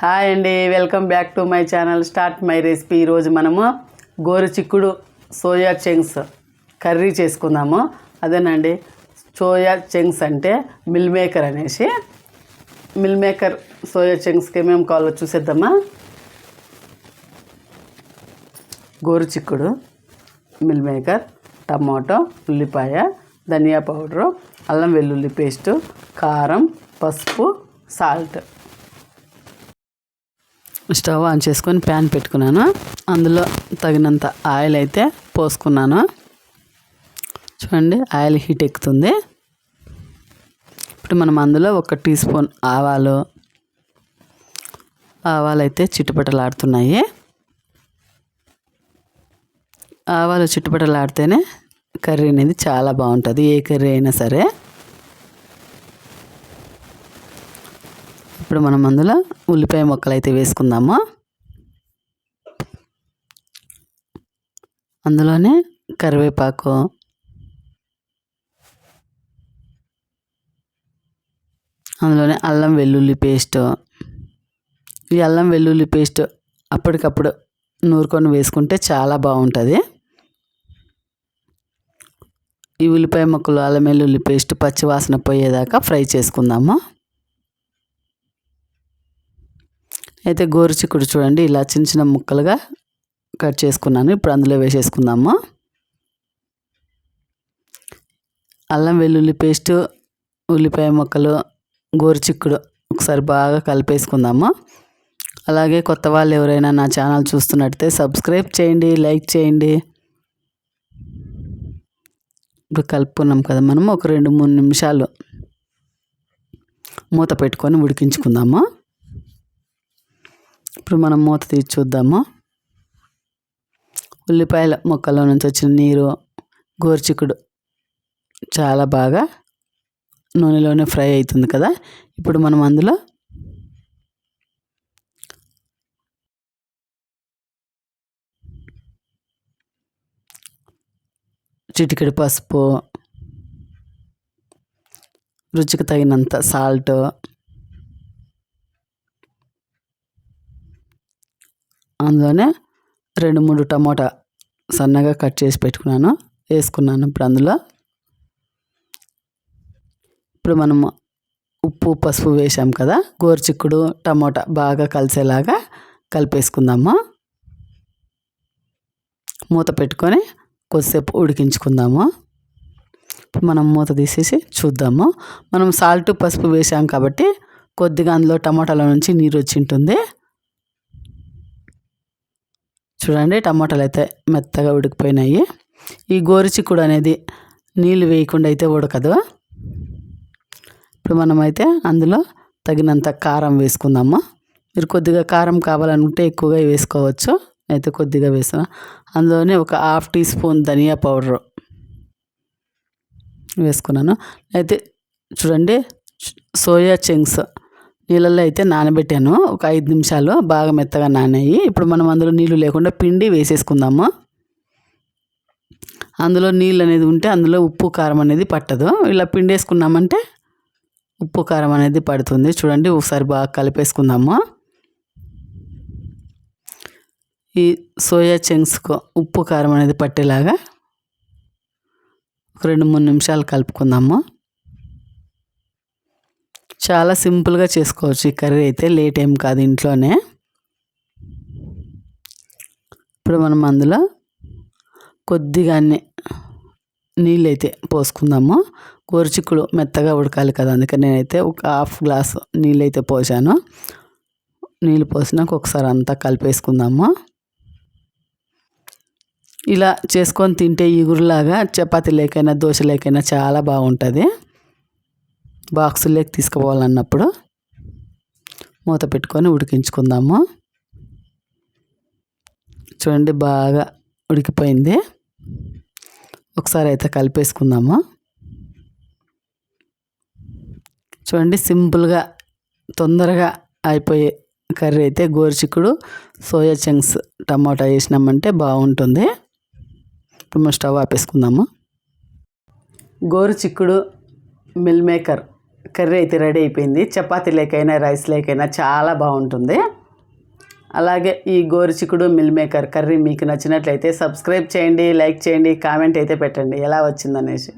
Hi అండి welcome back to my channel start my recipe. ఈరోజు మనము గోరు చిక్కుడు సోయా చెంగ్స్ కర్రీ చేసుకుందాము. అదేనండి సోయా చెంగ్స్ అంటే మిల్ మేకర్ అనేసి. మిల్ మేకర్ సోయా చెంగ్స్కి ఏమేమి కావాలో చూసేద్దామా? గోరు చిక్కుడు మిల్ మేకర్ టమాటో ఉల్లిపాయ ధనియా పౌడరు అల్లం వెల్లుల్లి పేస్టు కారం పసుపు సాల్ట్. స్టవ్ ఆన్ చేసుకొని ప్యాన్ పెట్టుకున్నాను. అందులో తగినంత ఆయిల్ అయితే పోసుకున్నాను. చూడండి ఆయిల్ హీట్ ఎక్కుతుంది. ఇప్పుడు మనం అందులో ఒక టీ స్పూన్ ఆవాలు ఆవాలు అయితే చిట్టుపట్టలాడుతున్నాయి ఆవాలు చిట్టుపట్టలాడితేనే కర్రీ అనేది చాలా బాగుంటుంది ఏ కర్రీ అయినా సరే. ఇప్పుడు మనం అందులో ఉల్లిపాయ ముక్కలు అయితే వేసుకుందాము? అందులోనే కరివేపాకు. అందులోనే అల్లం వెల్లుల్లి పేస్ట్. ఈ అల్లం వెల్లుల్లి పేస్ట్ అప్పటికప్పుడు నూరుకొని వేసుకుంటే చాలా బాగుంటుంది. ఈ ఉల్లిపాయ ముక్కలు అల్లం వెల్లుల్లి పేస్ట్ పచ్చివాసన పోయేదాకా ఫ్రై చేసుకుందాము? అయితే గోరుచిక్కుడు చూడండి ఇలా చిన్న చిన్న ముక్కలుగా కట్ చేసుకున్నాను. ఇప్పుడు అందులో వేసేసుకుందాము. అల్లం వెల్లుల్లి పేస్టు ఉల్లిపాయ ముక్కలు గోరుచిక్కుడు ఒకసారి బాగా కలిపేసుకుందాము. అలాగే కొత్త వాళ్ళు ఎవరైనా నా ఛానల్ చూస్తున్నట్టయితే సబ్స్క్రైబ్ చేయండి లైక్ చేయండి. ఇప్పుడు కలుపుకున్నాం కదా మనం ఒక రెండు మూడు నిమిషాలు మూత పెట్టుకొని ఉడికించుకుందాము. ఇప్పుడు మనం మూత తీసి చూద్దాము. ఉల్లిపాయల మొక్కలో నుంచి వచ్చిన నీరు గోర్చికుడు చాలా బాగా నూనెలోనే ఫ్రై అవుతుంది కదా. ఇప్పుడు మనం అందులో చిటికెడు పసుపు రుచికి తగినంత సాల్ట్ అందులోనే రెండు మూడు టమోటా సన్నగా కట్ చేసి పెట్టుకున్నాను వేసుకున్నాను ఇప్పుడు అందులో. ఇప్పుడు మనము ఉప్పు పసుపు వేసాం కదా గోరుచిక్కుడు టమోటా బాగా కలిసేలాగా కలిపేసుకుందాము. మూత పెట్టుకొని కొద్దిసేపు ఉడికించుకుందాము. ఇప్పుడు మనం మూత తీసేసి చూద్దాము. మనం సాల్ట్ పసుపు వేసాం కాబట్టి కొద్దిగా అందులో టమాటాల నుంచి నీరు వచ్చి ఉంటుంది చూడండి టమాటాలు అయితే మెత్తగా ఉడికిపోయినాయి. ఈ గోరుచిక్కుడు అనేది నీళ్ళు వేయకుండా అయితే ఉడకదు. ఇప్పుడు మనమైతే అందులో తగినంత కారం వేసుకుందాము. మీరు కొద్దిగా కారం కావాలనుకుంటే ఎక్కువగా వేసుకోవచ్చు. అయితే కొద్దిగా వేసాను అందులోనే ఒక హాఫ్ టీ స్పూన్ ధనియా పౌడర్ వేసుకున్నాను. అయితే చూడండి సోయా చెంగ్స్ నీళ్ళల్లో అయితే నానబెట్టాను. ఒక ఐదు నిమిషాలు బాగా మెత్తగా నానాయి. ఇప్పుడు మనం అందులో నీళ్ళు లేకుండా పిండి వేసేసుకుందాము. అందులో నీళ్ళు అనేది ఉంటే అందులో ఉప్పు కారం అనేది పట్టదు. ఇలా పిండి వేసుకున్నామంటే ఉప్పు కారం అనేది పడుతుంది. చూడండి ఒకసారి బాగా కలిపేసుకుందాము. ఈ సోయా చెంగ్స్కు ఉప్పు కారం అనేది పట్టేలాగా ఒక రెండు మూడు నిమిషాలు కలుపుకుందాము. చాలా సింపుల్గా చేసుకోవచ్చు. ఈ కర్రీ అయితే లేట్ ఏం కాదు ఇంట్లోనే. ఇప్పుడు మనం అందులో కొద్దిగానే నీళ్ళు అయితే పోసుకుందాము. గోరుచిక్కుడు మెత్తగా ఉడకాలి కదా అందుకని నేనైతే ఒక హాఫ్ గ్లాస్ నీళ్ళు అయితే పోసాను. నీళ్ళు పోసినాక ఒకసారి అంతా కలిపేసుకుందాము. ఇలా చేసుకొని తింటే ఈగురులాగా చపాతీ లేకైనా దోశ లేకైనా చాలా బాగుంటుంది. బాక్సుల్లోకి తీసుకుపోవాలన్నప్పుడు మూత పెట్టుకొని ఉడికించుకుందాము. చూడండి బాగా ఉడికిపోయింది. ఒకసారి అయితే కలిపేసుకుందాము. చూడండి సింపుల్గా తొందరగా అయిపోయే కర్రీ అయితే గోరుచిక్కుడు సోయా చంక్స్ టమాటా వేసినామంటే బాగుంటుంది. ఇప్పుడు మనం స్టవ్ ఆపేసుకుందాము. గోరు చిక్కుడు మిల్ మేకర్ కర్రీ అయితే రెడీ అయిపోయింది. చపాతీ లేకైనా రైస్ లేకైనా చాలా బాగుంటుంది. అలాగే ఈ గోరుచికుడు మిల్ మేకర్ కర్రీ మీకు నచ్చినట్లయితే సబ్స్క్రైబ్ చేయండి లైక్ చేయండి కామెంట్ అయితే పెట్టండి. ఎలా వచ్చిందనేసి.